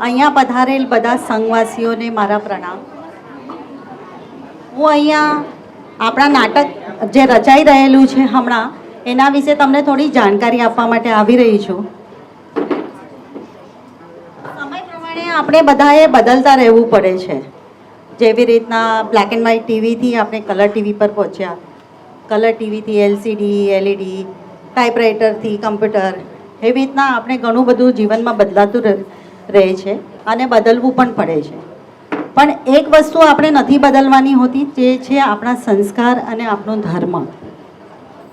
અહીંયા પધારેલ બધા સંઘવાસીઓને મારા પ્રણામ. હું અહીંયા આપણા નાટક જે રચાઈ રહેલું છે હમણાં, એના વિશે તમને થોડી જાણકારી આપવા માટે આવી રહી છું. સમય પ્રમાણે આપણે બધાએ બદલતા રહેવું પડે છે. જેવી રીતના બ્લેક એન્ડ વ્હાઇટ ટીવીથી આપણે કલર ટીવી પર પહોંચ્યા. કલર ટીવીથી એલસીડી એલઈડી ટાઈપરાઇટરથી કમ્પ્યુટર એવી રીતના આપણે ઘણું બધું જીવનમાં બદલાતું રહે- રહે છે અને બદલવું પણ પડે છે. પણ એક વસ્તુ આપણે નથી બદલવાની હોતી જે છે આપણા સંસ્કાર અને આપણો ધર્મ.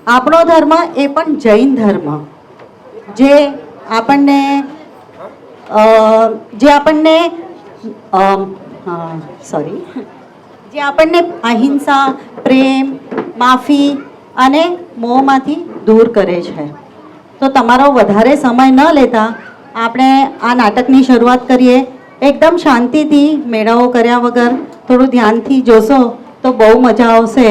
આપણો ધર્મ એ પણ જૈન ધર્મ. જે આપણને જે આપણને સોરી જે આપણને અહિંસા, પ્રેમ, માફી અને મોહમાંથી દૂર કરે છે. તો તમારો વધારે સમય ન લેતા આપણે આ નાટકની શરૂઆત કરીએ. એકદમ શાંતિથી મેળાઓ કર્યા વગર થોડું ધ્યાનથી જોશો તો બહુ મજા આવશે.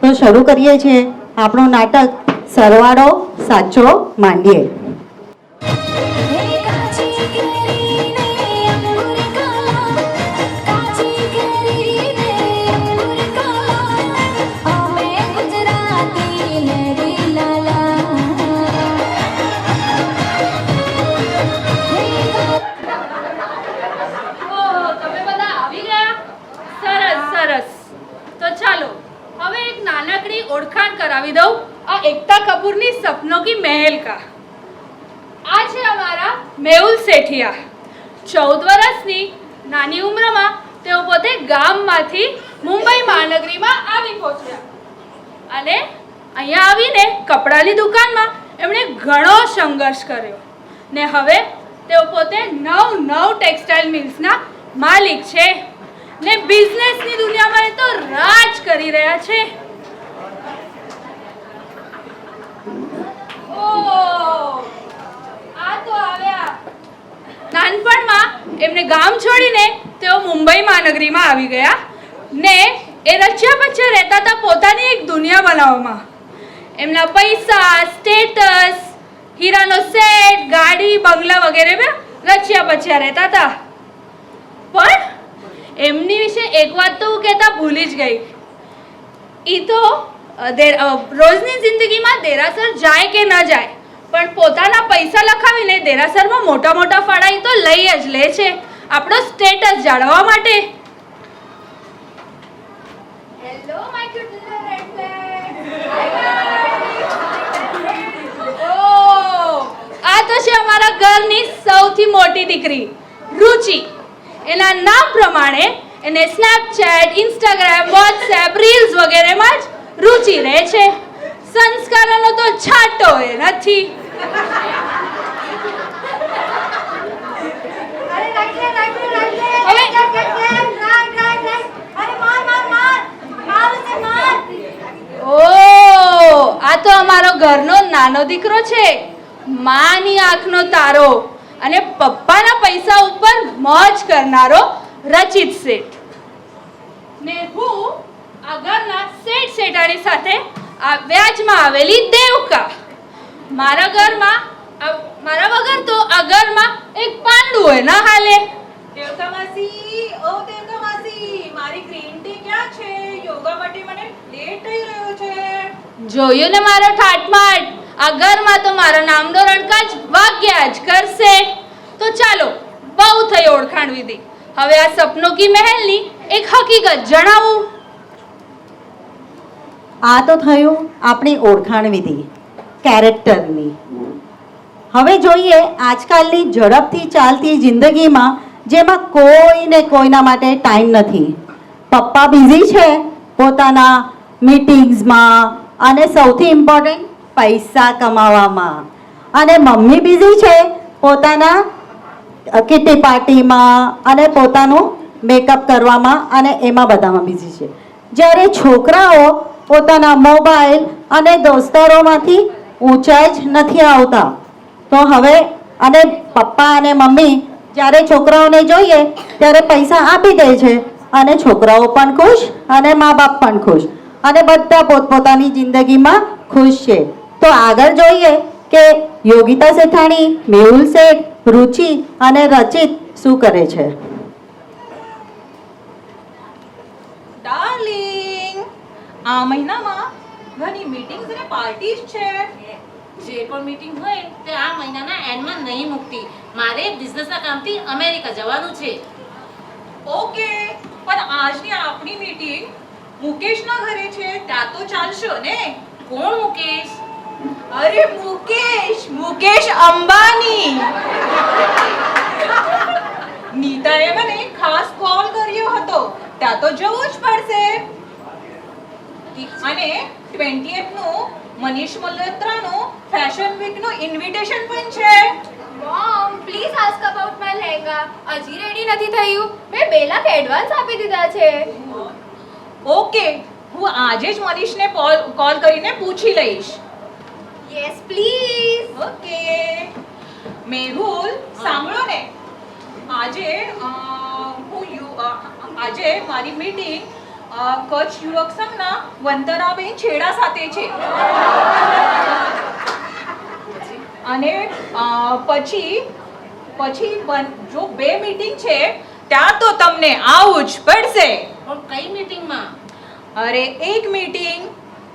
તો શરૂ કરીએ છીએ આપણું નાટક સરવાળો સાચો માંડીએ. એકતા કપૂરની સપનો કી મહેલ કા. આ છે અમારા મેહુલ શેઠિયા. ચૌદ વર્ષની નાની ઉંમરમાં તેઓ પોતે ગામમાંથી મુંબઈ મહાનગરીમાં આવી પહોંચ્યા. અને અહીંયા આવીને કપડાની દુકાનમાં એમણે ઘણો સંઘર્ષ કર્યો. ને હવે તેઓ પોતે નવ નવ ટેક્સટાઇલ મિલ્સના માલિક છે. ને બિઝનેસની દુનિયામાં એ તો રાજ કરી રહ્યા છે ઓહ, આ તો આવ્યા નાનપણમાં એમને ગામ છોડીને તેઓ મુંબઈ મહાનગરીમાં આવી ગયા ને એ રચ્યા પચ્યા રહેતા હતા પોતાની એક દુનિયા બનાવવામાં. એમના પૈસા સ્ટેટસ હીરાનો સેટ ગાડી, બંગલા વગેરે રચ્યા પચ્યા રહેતા હતા. પણ એમની વિશે એક વાત તો હું કહેતા ભૂલી જ ગઈ. ઈ તો રોજની જિંદગીમાં દેરાસર જાય કે ન જાય, પણ પોતાના પૈસા લખાવીને દેરાસરમાં મોટા મોટા ફાળા તો લઈ જ લે છે. આપણો સ્ટેટસ જાળવવા માટે. Hello my cute little red આ તો છે અમારા ઘરની સૌથી મોટી દીકરી રુચિ. એના નામ પ્રમાણે એને સ્નેપચેટ ઇન્સ્ટાગ્રામ વોટ્સએપ રીલ્સ વગેરેમાં જ રુચિ રહે છે. સંસ્કારોનો તો છાંટો એ નથી. આ તો અમારો ઘરનો નાનો દીકરો છે માની આંખનો તારો અને પપ્પાના પૈસા ઉપર મોજ કરનારો રચિત શેઠ ને હું આ ઘરના સાથે આ વ્યાજમાં આવેલી દેવકા મારા ઘરમાં મારા વગર તો આ ઘરમાં એક પાંડુ હોય ના હાલે. દેવકા માસી ઓ દેવકા માસી મારી ગ્રીન ટી ક્યાં છે? યોગા માટે મને લેટ થઈ રહ્યો છે. જોયું ને મારો ઠાટમાટ આ ઘરમાં તો મારો નામનો રણકાજ વાગ્યા જ કરશે. તો ચાલો બહુ થઈ ઓળખાણ વિધિ હવે આ સપનો કી મહેલની એક હકીકત જણાવું. આ તો થયું આપણી ઓળખાણ વિધિ કેરેક્ટરની. હવે જોઈએ આજકાલની ઝડપથી ચાલતી જિંદગીમાં જેમાં કોઈને કોઈના માટે ટાઈમ નથી. પપ્પા બિઝી છે પોતાના મિટિંગ્સમાં અને સૌથી ઇમ્પોર્ટન્ટ પૈસા કમાવામાં. અને મમ્મી બિઝી છે પોતાના કિટી પાર્ટીમાં અને પોતાનું મેકઅપ કરવામાં અને એમાં બધામાં બિઝી છે. જ્યારે છોકરાઓ પોતાના મોબાઈલ અને દોસ્તારોમાંથી ઊંચા જ નથી આવતા. તો હવે અને પપ્પા અને મમ્મી જ્યારે છોકરાઓને જોઈએ ત્યારે પૈસા આપી દે છે. અને છોકરાઓ પણ ખુશ અને મા બાપ પણ ખુશ. અને બધા પોતપોતાની જિંદગીમાં ખુશ છે. તો આગળ જોઈએ કે યોગિતા શેઠાણી, મેહુલ શેઠ, રુચિ અને રચિત શું કરે છે? ડાર્લિંગ આ મહિનામાં ઘણી મીટિંગ્સ અને પાર્ટીઝ છે. જે પણ મીટિંગ હોય તે આ મહિનાના એન્ડમાં નહીં મૂકતી. મારે બિઝનેસના કામથી અમેરિકા જવાનું છે. ઓકે પણ આજની આપણી મીટિંગ મુકેશના ઘરે છે ત્યાં તો ચાલશો ને? કોણ મુકેશ? અરે મુકેશ મુકેશ અંબાની. નીતાએ મને ખાસ કોલ કર્યો હતો. ત્યાં તો જવું જ પડશે. અને 20th નું મનીષ મલ્હોત્રાનું ફેશન વીકનું ઇન્વિટેશન પણ છે. Mom please ask about my lehenga હજી રેડી નથી થયું. મેં બે લાખ એડવાન્સ આપી દીધા છે. ઓકે હું આજે જ મનીષને કોલ કોલ કરીને પૂછી લઈશ. યસ પ્લીઝ ઓકે મેહુલ સાંભળો ને. આજે હું યુ આજે મારી મીટિંગ કચ્છ યુવક સંઘના વંતરાબેન છેડા સાથે છે. અને પછી પછી જો બે મીટિંગ છે ત્યાં તો તમને આવવું જ પડશે. પણ કઈ મીટિંગમાં અરે એક મીટિંગ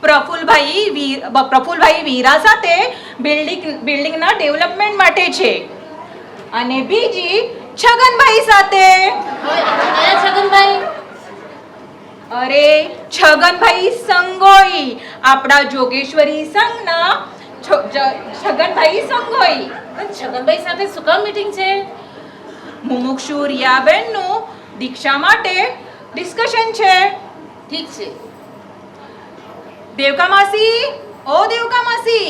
પ્રફુલભાઈ પ્રફુલભાઈ વીરા સાથે બિલ્ડિંગ બિલ્ડિંગના ડેવલપમેન્ટ માટે છે. અને બીજી છગનભાઈ સાથે. છગનભાઈ? અરે છગનભાઈ સંગોઈ આપણા જોગેશ્વરી સંઘના છગનભાઈ સંગોઈ. છગનભાઈ સાથે શું કામ મીટિંગ છે? મુમુક્ષુ રિયાબેનનું દીક્ષા માટે ડિસ્કશન છે. ઠીક છે. દેવકા માસી ઓ દેવકા માસી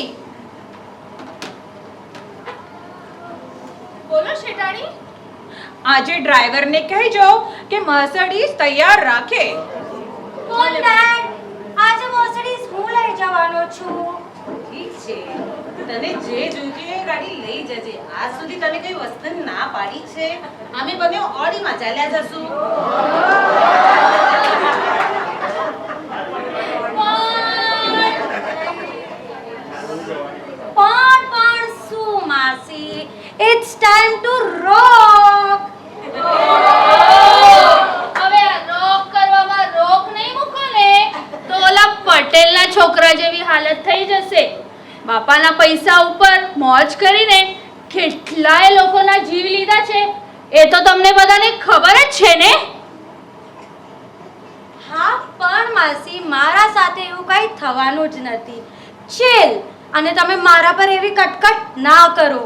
બોલો શેટાણી. આજે ડ્રાઈવરને કહેજો કે મર્સિડીઝ તૈયાર રાખે. કોણ ડેડ આજે મર્સિડીઝ હું લઈ જવાનો છું. ઠીક છે. તને જે જોઈતી હોય ગાડી લઈ જજે. આજ સુધી તને કઈ વસ્તુ ના પાડી છે. અમે બંને ઓડીમાં ચાલ્યા જશું પણ પણ શું માસી ઇટ્સ ટાઈમ ટુ રોક હવે આ રોક કરવામાં રોક નહીં મૂકો ને તો ઓલા પટેલના છોકરા જેવી હાલત થઈ જશે બાપાના પૈસા ઉપર મોજ કરીને કેટલાય લોકોના જીવ લીધા છે. એ તો તમને બધાને ખબર જ છે ને? હા પણ માસી મારા સાથે એવું કંઈ થવાનું જ નથી. ચેલ અને તમે મારા પર એવી કટકટ ના કરો.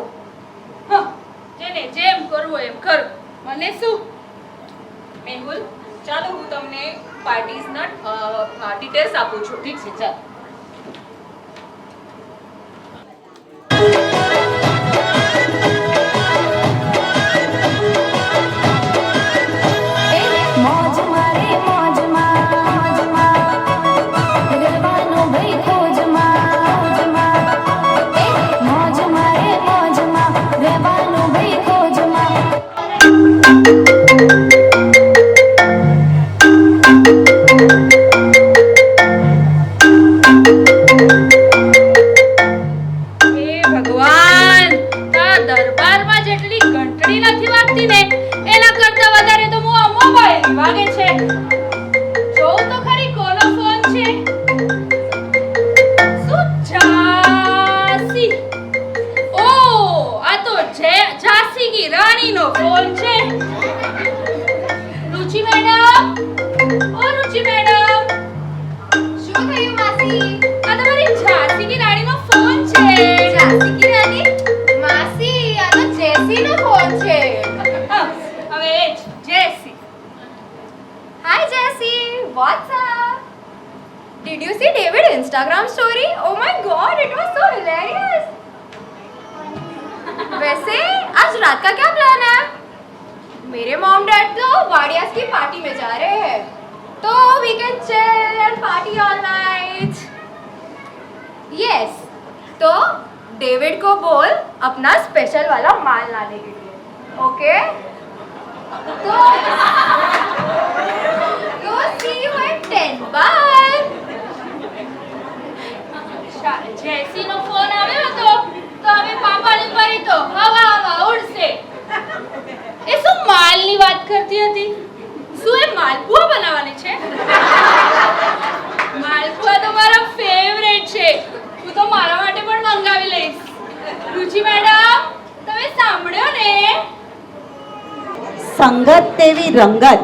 જેને જેમ કરવું એમ કરો. મને શું? મેહુલ ચાલો હું તમને પાર્ટીઝના ડિટેલ્સ આપું છું. ઠીક છે ચાલ. डैड तो वाडियास की पार्टी में जा रहे हैं तो we can chill and party all night yes तो डेविड को बोल अपना स्पेशल वाला माल लाने के लिए ओके तो Go see you at 10. Bye. JC no phone આવ્યો હતો તો હવે પાપાની પરી તો હવા હવા ઉડશે એ શું માલની વાત કરતી હતી? શું એ માલપુઆ બનાવવાની છે? માલપુઆ તો મારા ફેવરેટ છે. હું તો મારા માટે પણ મંગાવી લઈશ. રુચિ મેડમ, તમે સાંભળ્યો ને? સંગત તેવી રંગત.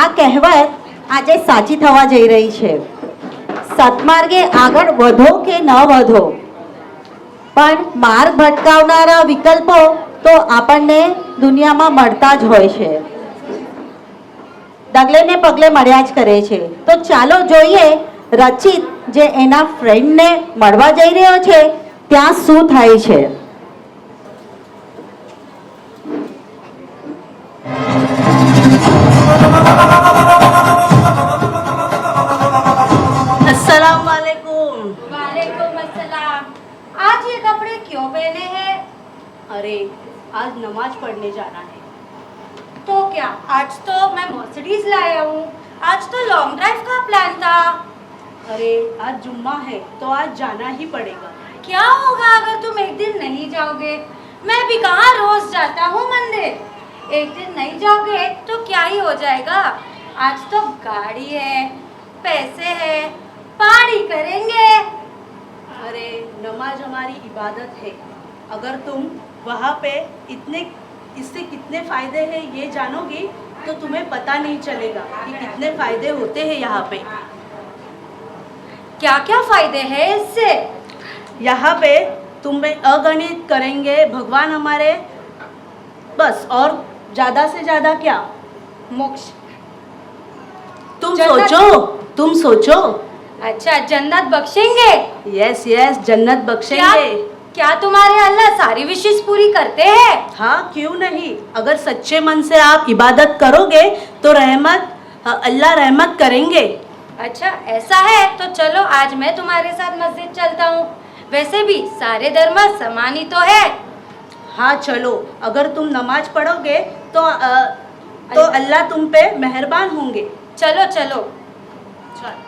આ કહેવત આજે સાચી થવા જઈ રહી છે. સતમાર્ગે આગળ વધો કે ન વધો. પણ માર્ગ ભટકાવનારા વિકલ્પો તો આપણને દુનિયામાં મળતા જ હોય છે. ડગલે ને પગલે મળ્યા જ કરે છે. તો ચાલો જોઈએ રચિત જે એના ફ્રેન્ડને મળવા જઈ રહ્યો છે ત્યાં શું થાય છે? अरे आज नमाज़ पढ़ने जाना है। तो क्या, आज तो मैं मर्सिडीज लाया हूँ। आज तो लॉन्ग ड्राइव का प्लान था। अरे, आज जुम्मा है तो आज जाना ही पड़ेगा। क्या होगा अगर तुम एक दिन नहीं जाओगे? मैं भी कहाँ रोज जाता हूँ मंदिर? एक दिन नहीं जाओगे तो क्या ही हो जाएगा? आज तो गाड़ी है, पैसे है, पार्टी करेंगे। अरे, नमाज़ हमारी इबादत है। अगर तुम वहाँ पे इतने इससे कितने फ़ायदे हैं ये जानोगी तो तुम्हें पता नहीं चलेगा कि कितने फ़ायदे होते हैं यहाँ पे। क्या क्या फ़ायदे हैं इससे? यहाँ पे तुम्हें अगणित करेंगे भगवान हमारे। बस और ज़्यादा से ज़्यादा क्या? मोक्ष। तुम सोचो तुम सोचो। अच्छा जन्नत बख्शेंगे? यस यस जन्नत बख्शेंगे। क्या तुम्हारे अल्लाह सारी विशेष पूरी करते हैं? हाँ क्यों नहीं? अगर सच्चे मन से आप इबादत करोगे तो रहमत अल्लाह रहमत करेंगे। अच्छा ऐसा है? तो चलो आज मैं तुम्हारे साथ मस्जिद चलता हूँ। वैसे भी सारे धर्म समान ही तो है। हाँ चलो अगर तुम नमाज़ पढ़ोगे तो अ, तो अल्लाह। तुम पे मेहरबान होंगे। चलो चलो। શાંત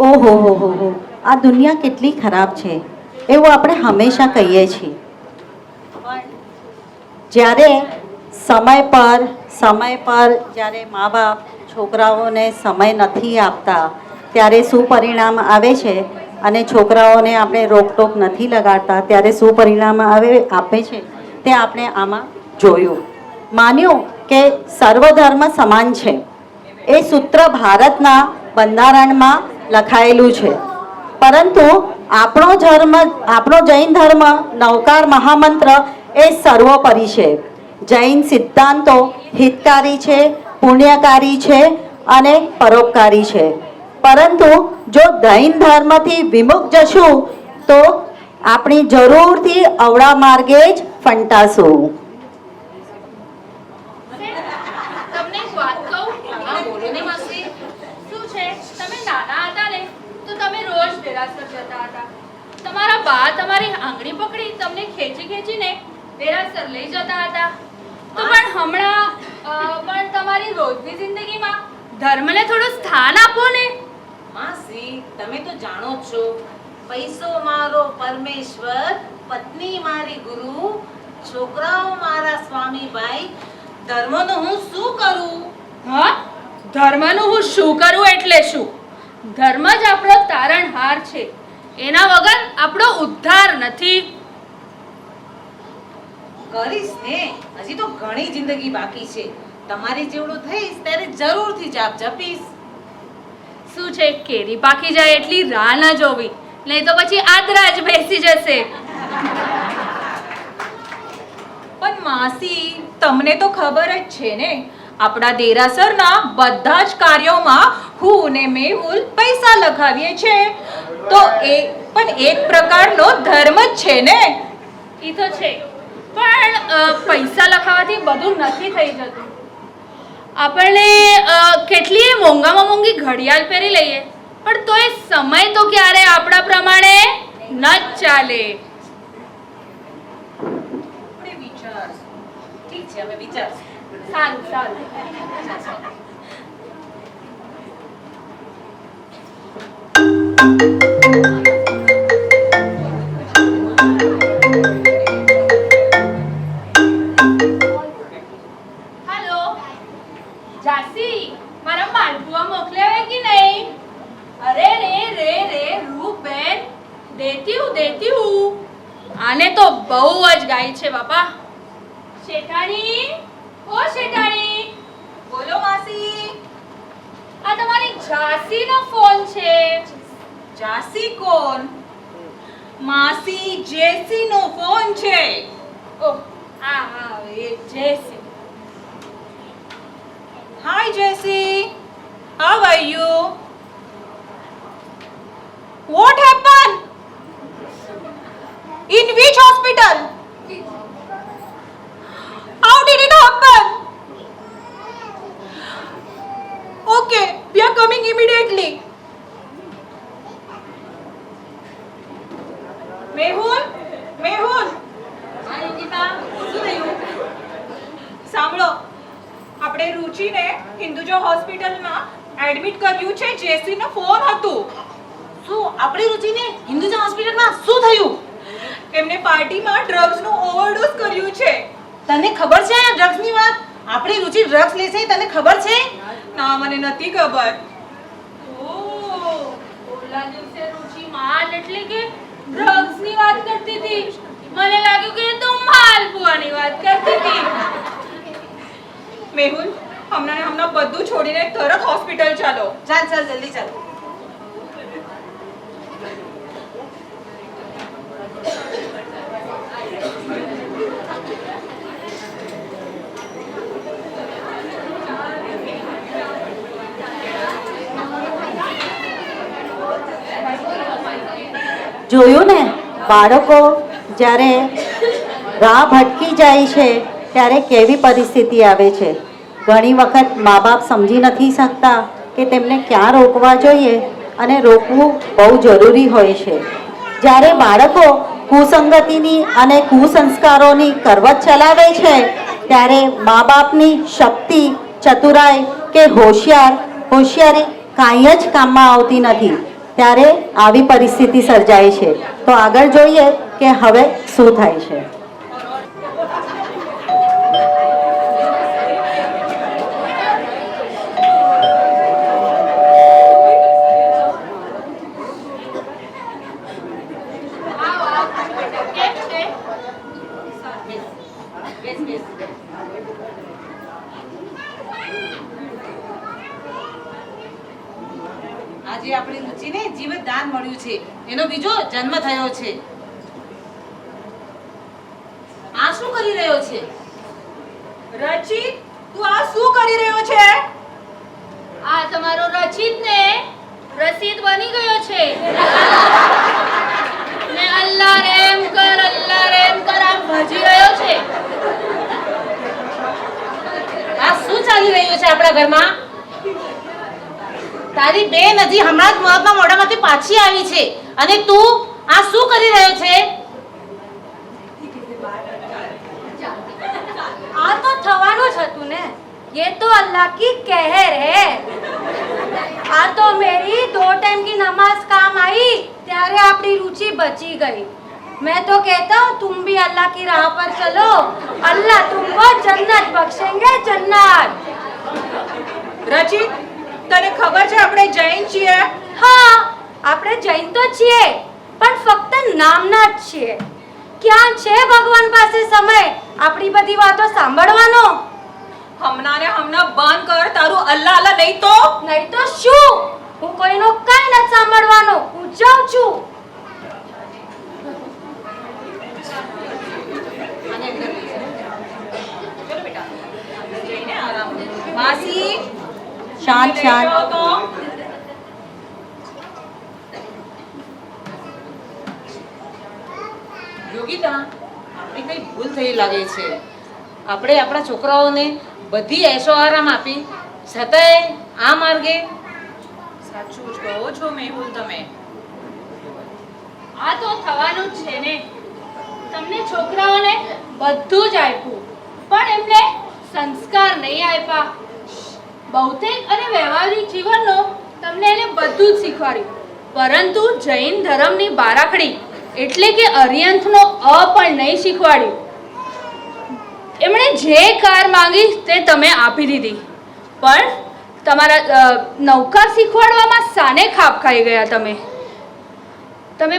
ઓહો, હો હો હો. આ દુનિયા કેટલી ખરાબ છે, એવું આપણે હંમેશા કહીએ છીએ. જ્યારે સમય પર સમય પર જ્યારે મા બાપ છોકરાઓને સમય નથી આપતા, ત્યારે શું પરિણામ આવે છે? અને છોકરાઓને આપણે રોકટોક નથી લગાડતા, ત્યારે શું પરિણામ આવે, આપે છે? તે આપણે આમાં જોયું. માન્યું કે સર્વધર્મ સમાન છે. એ સૂત્ર ભારતના બંધારણમાં લખાયેલું છે. પરંતુ આપણો ધર્મ, આપણો જૈન ધર્મ નવકાર મહામંત્ર એ સર્વોપરી છે. જૈન સિદ્ધાંતો હિતકારી છે, પુણ્યકારી છે અને પરોપકારી છે. પરંતુ જો જૈન ધર્મથી વિમુખ જશું તો આપણી જરૂરથી અવળા માર્ગે જ ફંટાશું તમને એક વાત કહું હા બોલો ને માસી શું છે તમે નાના હતા ને તો તમે રોજ દેરાસર જતા હતા તમારા બા તમારી આંગળી પકડી તમને ખેંચી ખેંચીને દેરાસર લઈ જતા હતા. તો પણ હમણાં પણ તમારી રોજની જિંદગીમાં ધર્મને થોડું સ્થાન આપો ને. માસી તમે તો જાણો છો પૈસો મારો પરમેશ્વર પત્ની મારી ગુરુ છોકરાઓ મારા સ્વામીભાઈ ધર્મનું હું શું કરું? હા ધર્મનું હું શું કરું એટલે શું? ધર્મ જ આપણો તારણહાર છે. એના વગર આપણો ઉદ્ધાર નથી. કરીશ ને. હજી તો ઘણી જિંદગી બાકી છે. તમારી જેવડું થઈશ ત્યારે જરૂરથી જાપ જપીશ. શું છે? કેરી પાકી જાય એટલી રાહ ન જોવી. નહીં તો પછી આદરા જ બેસી જશે. પણ માસી તમને તો ખબર જ છે ને. આપણા દેરાસરના બધા જ કાર્યોમાં હું ને મેહુલ પૈસા લગાવીએ છે. તો એ પણ એક પ્રકારનો ધર્મ જ છે ને? એ તો છે. પણ પૈસા લખાવાથી બધું નથી થઈ જતું. આપણને કેટલી મોંઘામાં મોંઘી ઘડિયાળ પહેરી લઈએ. પણ તો એ સમય તો ક્યારે આપણા પ્રમાણે ન જ ચાલે. વિચાર. ઠીક છે અમે વિચારશું સારું સારું હેલો જાસીનો ફોન છે જાસી કોણ માસી જેસી નો ફોન છે ઓહ હા હા એ Jessie hi Jessie how are you what happen in which hospital? Coming immediately. Mehul Mehul સાંભળો, આપણે રુચિને હિન્દુજો હોસ્પિટલમાં એડમિટ કર્યું છે, જેસીનો ફોન હતો. શું આપણી રુચિને હિન્દુજા હોસ્પિટલમાં શું થયું? એમને પાર્ટીમાં ડ્રગ્સનો ઓવરડોઝ કર્યું છે. તને ખબર છે આ ડ્રગ્સની વાત? આપણી રુચિ ડ્રગ્સ લેશે, તને ખબર છે? ના મને નથી ખબર. ઓહ ઓલા દિવસે રુચિ માલ એટલે કે ડ્રગ્સની વાત કરતી હતી. મને લાગ્યું કે તું માલપુઆની વાત કરતી હતી. મેહુલ હમણાં હમણાં બધું છોડીને તરત હોસ્પિટલ ચાલો. ચાલ ચાલ જલ્દી ચાલ. જોયું ને? બાળકો, જ્યારે રાહ ભટકી જાય છે, ત્યારે કેવી પરિસ્થિતિ આવે છે? ઘણી વખત મા બાપ સમજી નથી શકતા કે તેમને ક્યાં રોકવા જોઈએ અને રોકવું બહુ જરૂરી હોય છે. જ્યારે બાળકો કુસંગતિની અને કુસંસ્કારોની કરવત ચલાવે છે, ત્યારે મા બાપની શક્તિ, ચતુરાઈ કે હોશિયાર, હોશિયારી કાંઈ જ કામમાં આવતી નથી. ત્યારે આવી પરિસ્થિતિ સર્જાય છે. તો આગળ જોઈએ કે હવે શું થાય છે કેમ છે બેસ બેસ આજે આપણી રુચિને જીવત દાન મળ્યું છે એનો બીજો જન્મ થયો છે. આ શું કરી રહ્યો છે? રચિત તું આ શું કરી રહ્યો છે? આ તમારો રચિત ને રસીદ બની ગયો છે. ને અલ્લાહ રેમ કર અલ્લાહ રેમ કર આમ ભજી રહ્યો છે. આ શું ચાલી રહ્યું છે આપણા ઘરમાં? તારી બેન હજી હમણાં જ મોતના મોઢામાંથી પાછી આવી છે. અને તું આ શું કરી રહ્યો છે આ તો થવાનું જ હતું ને ये तो अल्लाह की कहर है आ तो मेरी दो टाइम की नमाज काम आई ત્યારે આપણી रुचि बची गई मैं तो कहता हूँ तुम भी अल्लाह की राह पर चलो अल्लाह तुमको जन्नत बख्शेंगे जन्नत રચિત તને ખબર છે આપણે જૈન છીએ હા આપણે જૈન તો છીએ પણ ફક્ત નામના જ છીએ. ક્યાં છે ભગવાન પાસે સમય? આપણી બધી વાતો સાંભળવાનો? હમણાં ને હમણાં બંધ કર તારું અલ્લા અલ્લા નહીં તો? નહીં તો શું? હું કોઈનો કઈ નથી સાંભળવાનો હું જાઉં છું. શાંત. શાંત જાઓ તો યોગિતા આપણી કઈ ભૂલ થઈ લાગે છે. આપણે આપણા છોકરાઓને બધી એસો આરામ આપી. છતાંય આ માર્ગે સાચું કહો છો મેહુલ તમે. આ તો થવાનું જ છે ને. તમને છોકરાઓને બધું જ આપ્યું, પણ એમને સંસ્કાર નહીં આપ્યા. ભૌતિક અને વ્યવહારિક જીવનનો તમને એને બધું જ શીખવાડ્યું. પરંતુ જૈન ધર્મની બારાખડી એટલે કે અરિયંથનો અ પણ નહીં શીખવાડ્યું. એમણે જે કાર માંગી તે તમે આપી દીધી. પણ તમારા નૌકા શીખવાડવામાં સાને ખાપ ખાઈ ગયા તમે? તમે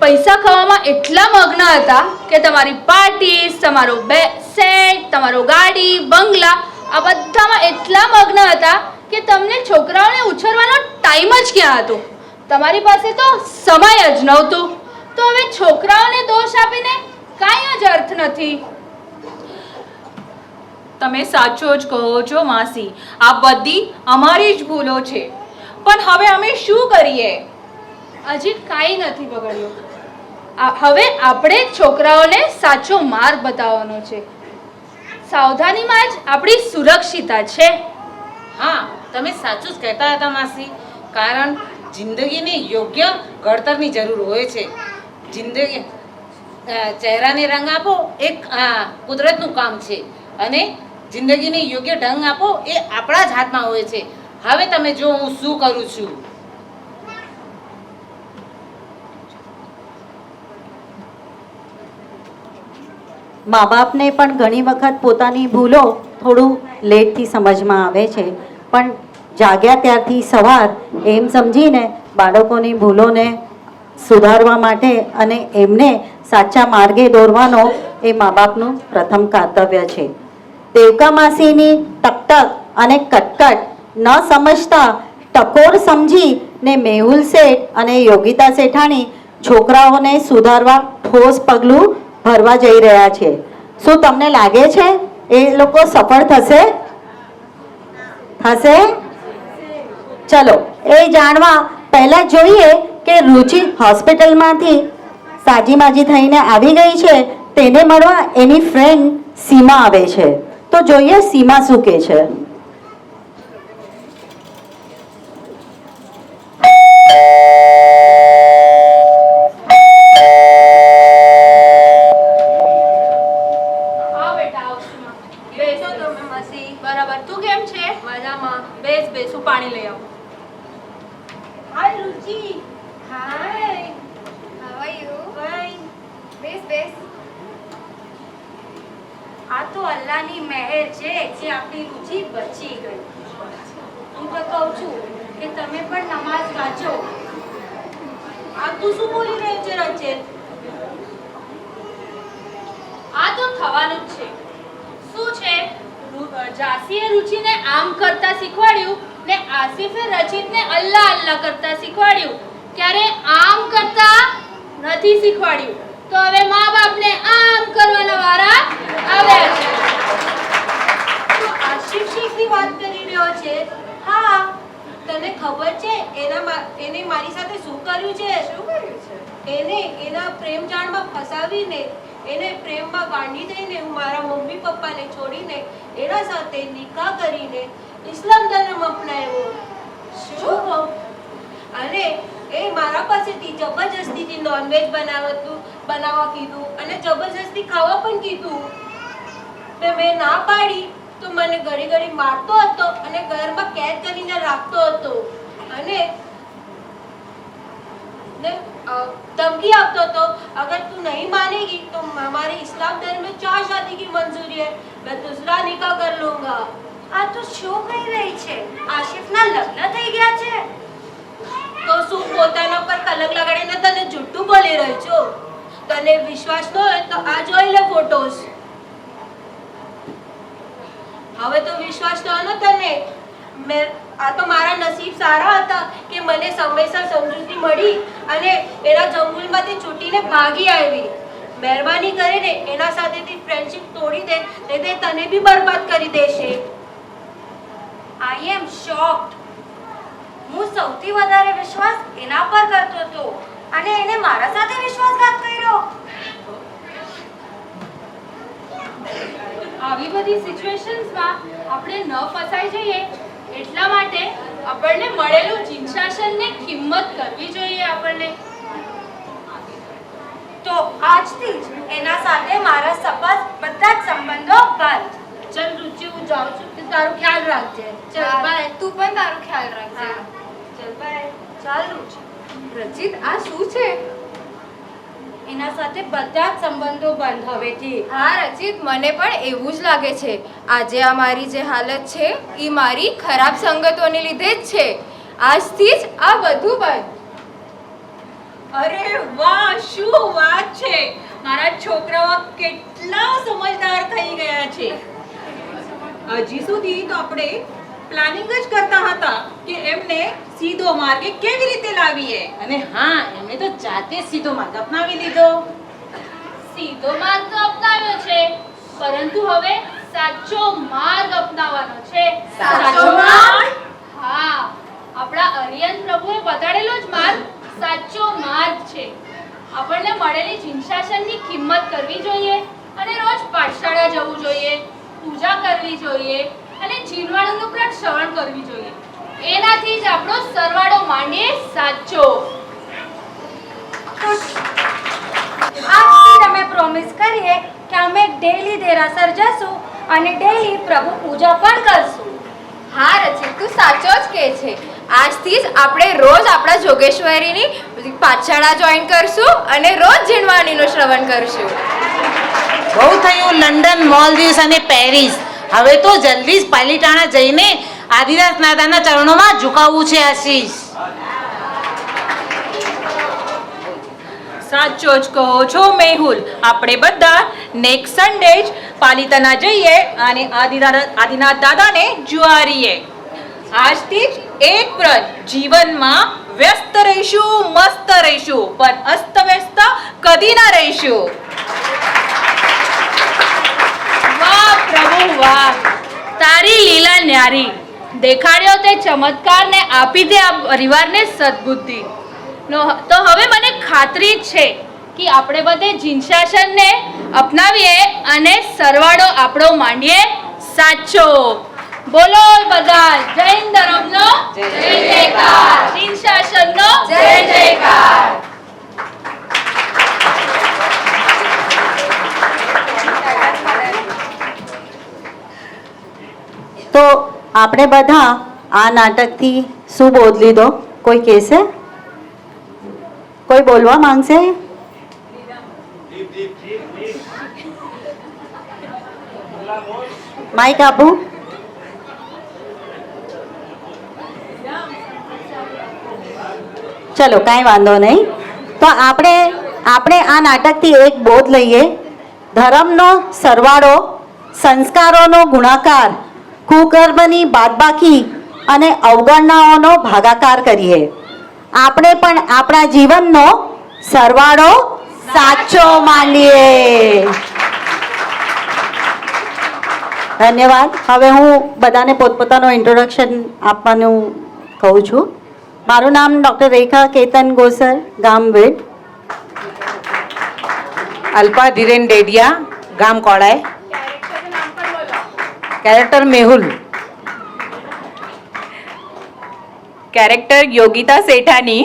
પૈસા ખાવામાં એટલા મગ્ન હતા કે તમારી પાર્ટી તમારો બે સેટ, તમારો ગાડી, બંગલા, આ બધામાં એટલા મગ્ન હતા કે તમને છોકરાઓને ઉછેરવાનો ટાઈમ જ ક્યાં હતો? તમારી પાસે તો સમય જ નહોતું. તો હવે છોકરાઓને દોષ આપીને કાંઈ જ અર્થ નથી. તમે સાચો જ કહો છો માસી. આ બધી અમારી જ ભૂલો છે. પણ હવે અમે શું કરીએ? હજી કાંઈ નથી બગડ્યું. હવે આપણે છોકરાઓને સાચો માર્ગ બતાવવાનો છે. સાવધાનીમાં જ આપણી સુરક્ષિતા છે. હા તમે સાચું જ કહેતા હતા માસી. કારણ જિંદગીને યોગ્ય ઘડતરની જરૂર હોય છે. જિંદગી ચહેરાને રંગ આપો અ, કુદરતનું કામ છે. અને જિંદગીને યોગ્ય ઢંગ આપો એ આપણા જ હાથમાં હોય છે. હવે તમે જો હું શું કરું છું? મા બાપને પણ ઘણી વખત પોતાની ભૂલો થોડું લેટથી સમજમાં આવે છે. પણ જાગ્યા ત્યારથી સવાર એમ સમજીને બાળકોની ભૂલોને સુધારવા માટે અને એમને સાચા માર્ગે દોરવાનો એ મા બાપનું પ્રથમ કર્તવ્ય છે. દેવકા માસીની ટકટક અને કટકટ ન સમજતા ટકોર સમજી ને મેહુલ શેઠ અને યોગિતા શેઠાણી છોકરાઓને સુધારવા ઠોસ પગલું ભરવા જઈ રહ્યા છે. શું તમને લાગે છે? એ લોકો સફળ થશે? થશે? ચલો, એ જાણવા પહેલા જોઈએ કે રુચિ હોસ્પિટલમાંથી સાજીમાજી થઈને આવી ગઈ છે, તેને મળવા એની ફ્રેન્ડ સીમા આવે છે. તો જોઈએ સીમા શું કહે છે આવ બેટા આવ સીમા. બેસ. બેસો તમે માસી બરાબર તું કેમ છે મજામાં બેસ બેસ હું પાણી લઈ આવું hi Ruchi hi how are you fine બેસ બેસ આ તો અલ્લાહની મહેર છે જે આપણી રુચિ બચી ગઈ હું તો કહું છું કે તમે પણ નમાઝ વાંચો આ તું શું બોલી રહી છે રચેત આ તો થવાનું જ છે શું છે રુ- અ, જાસીએ રુચિને આમ કરતા શીખવાડ્યું ને આસિફે રચિતને અલ્લાહ અલ્લાહ કરતા શીખવાડ્યું. ક્યારે આમ કરતા નથી શીખવાડ્યું. તો હવે મા બાપને આમ કરવાના વારા આવ્યા છે. તો આશિફ શેખની વાત કરી રહ્યો છે? હા તને ખબર છે એના એને મારી સાથે શું કર્યું છે? શું કર્યું છે? એને એના પ્રેમ જાળમાં ફસાવીને એને પ્રેમમાં બાંધી દઈને હું મારા મમ્મી પપ્પાને છોડીને એના સાથે નિકાહ કરીને ઇસ્લામ ધર્મ અપનાવ્યો. શું અને એ મારા પાસેથી જબરજસ્તીથી નોનવેજ બનાવતું, બનાવવા કીધું અને જબરજસ્તી ખાવા પણ કીધું. તો મેં ના પાડી તો મને ઘડી ઘડી મારતો હતો અને ઘરમાં કેદ કરીને રાખતો હતો. અને ने अ, धमकी आपतो तो अगर तू नहीं मानेगी तो हमारे इस्लाम धर्म में चार शादी की मंजूरी है मैं दूसरा निकाह कर लूंगा આ તો શું કહી રહી છે આશિફના લગ્ન થઈ ગયા છે તો શું પોતાના પર કલંક લગાડીને તને જુઠ્ઠું બોલી રહી છો તને વિશ્વાસ ન હોય તો આ જોઈ લે ફોટોસ હવે તો વિશ્વાસ થયો તને મેં આ તો મારા નસીબ સારા હતા કે મને સમયસર સમજૂતી મળી અને એના જંગલમાંથી છૂટીને ભાગી આવી. મહેરબાની કરીને એના સાથેથી ફ્રેન્ડશિપ તોડી દે તે તે તને બી બરબાદ કરી દેશે. આઈ એમ શોક્ડ હું સૌથી વધારે વિશ્વાસ એના પર કરતો હતો અને એને મારા સાથે વિશ્વાસઘાત કર્યો. આવી બધી સિચ્યુએશન્સમાં આપણે ન ફસાઈ જઈએ. એટલા માટે આપણને મળેલું જીનશાસનને કિંમત કરવી જોઈએ આપણને. તો આજથી જ એના સાથે મારા સપત બધા જ સંબંધો બંધ ચલ રુચિ હું જાઉં છું. તું તારું ખ્યાલ રાખજે. ચલ બાય તું પણ તારો ખ્યાલ રાખજે. ચલ બાય ચાલુ છે રચિત આ શું છે? એના સાથે બધા જ સંબંધો બંધ હવેથી હા રચિત મને પણ એવું જ લાગે છે. આજે આ મારી જે હાલત છે એ મારી ખરાબ સંગતોને લીધે જ છે. આજથી જ આ બધું બંધ. અરે વાહ શું વાત છે? મારા છોકરાઓ કેટલા સમજદાર થઈ ગયા છે. હજી સુધી તો આપણે પ્લાનિંગ જ કરતા હતા કે એમને સીધો માર્ગે કેવી રીતે લાવીએ? અને હા એમણે તો જાતે સીધો માર્ગ અપનાવી લીધો. સીધો માર્ગ તો અપનાવ્યો છે પરંતુ હવે સાચો માર્ગ અપનાવવાનો છે. સાચો માર્ગ? હા આપણા અરિયન પ્રભુએ બતાડેલો જ માર્ગ સાચો માર્ગ છે. આપણને મળેલી જિનશાસનની કિંમત કરવી જોઈએ અને રોજ પાઠશાળા જવું જોઈએ પૂજા કરવી જોઈએ અને જીનવાણુનું પણ શ્રવણ કરવી જોઈએ. એનાથી જ આપણો સરવાળો માંડીએ સાચો. આજથી અમે પ્રોમિસ કરીએ કે અમે ડેલી દેરાસર જશું અને ડેલી પ્રભુ પૂજા પણ કરશું. હા રચિત તું સાચો જ કહે છે. આજથી જ આપણે રોજ આપણા જોગેશ્વરીની પાઠશાળા જોઈન કરશું અને રોજ જીણવાણીનું શ્રવણ કરશું. બહુ થયું લંડન મોલદીવ્સ અને પેરિસ. હવે તો જલ્દી જ પાલીટાણા જઈને આદિદાસ દાદાના ચરણોમાં ઝુકાવવું છે આશીષ. સાચો જ કહો છો મેહુલ. આપણે બધા નેક્સ્ટ સન્ડે જ પાલિતાના જઈએ અને આદિનાથ આદિનાથ દાદાને જુઆરીએ. આજથી જ એક વ્રત. જીવનમાં વ્યસ્ત રહીશું મસ્ત રહીશું પણ અસ્તવ્યસ્ત કદી ના રહીશું. વાહ પ્રભુ વાહ. તારી લીલા ન્યારી. દેખાડ્યો તે ચમત્કાર ને આપી દે આ પરિવારને સદબુદ્ધિ. નો તો હવે મને ખાતરી છે કે આપણે બધે જીનશાસનને અપનાવીએ અને સરવાળો આપણો માંડીએ. સાચો. બોલો બધા જૈન ધર્મનો જય જયકાર. જીનશાસનનો જય જયકાર. તો આપણે બધા આ નાટકથી શું બોધ લીધો? કોઈ કહેશે? કોઈ બોલવા માંગશે? માઇક આપું. ચલો, કાંઈ વાંધો નહીં. તો આપણે આપણે આ નાટકથી એક બોધ લઈએ. ધર્મનો સરવાળો, સંસ્કારોનો ગુણાકાર. કુકર્મની બાદબાકી અને અવગણનાઓનો ભાગાકાર કરીએ. આપણે પણ આપણા જીવનનો સરવાળો સાચો માનીએ. ધન્યવાદ. હવે હું બધાને પોતપોતાનું ઇન્ટ્રોડક્શન આપવાનું કહું છું. મારું નામ ડૉક્ટર રેખા કેતન ગોસર, ગામ વેડ અલ્પા ધીરેન ડેડિયા, ગામ કોળાય. कॅरेक्टर मेहुल. कॅरेक्टर योगिता सेठानी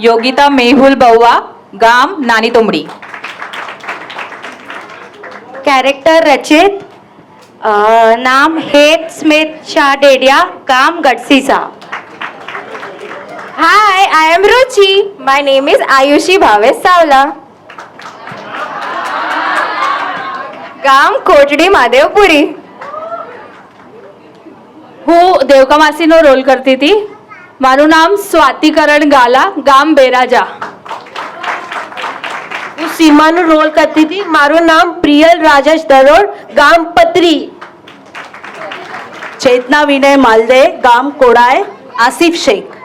योगिता मेहुल बव्वा गाम नानी तोंबडी. कॅरेक्टर रचित नाम हेत स्मित शाह डेडिया काम Gadhsisa hi I am Ruchi my name is Ayushi Bhave Savla गाम कोटडी महादेवपुरी. હું દેવકામાસીનો રોલ કરતી હતી. મારું નામ સ્વાતિકરણ ગાલા ગામ બેરાજા. હું સીમાનું રોલ કરતી હતી. મારું નામ પ્રિયલ રાજેશ દરોડ ગામ પત્રી. ચેતના વિનય માલદે ગામ કોડાય આસિફ શેખ.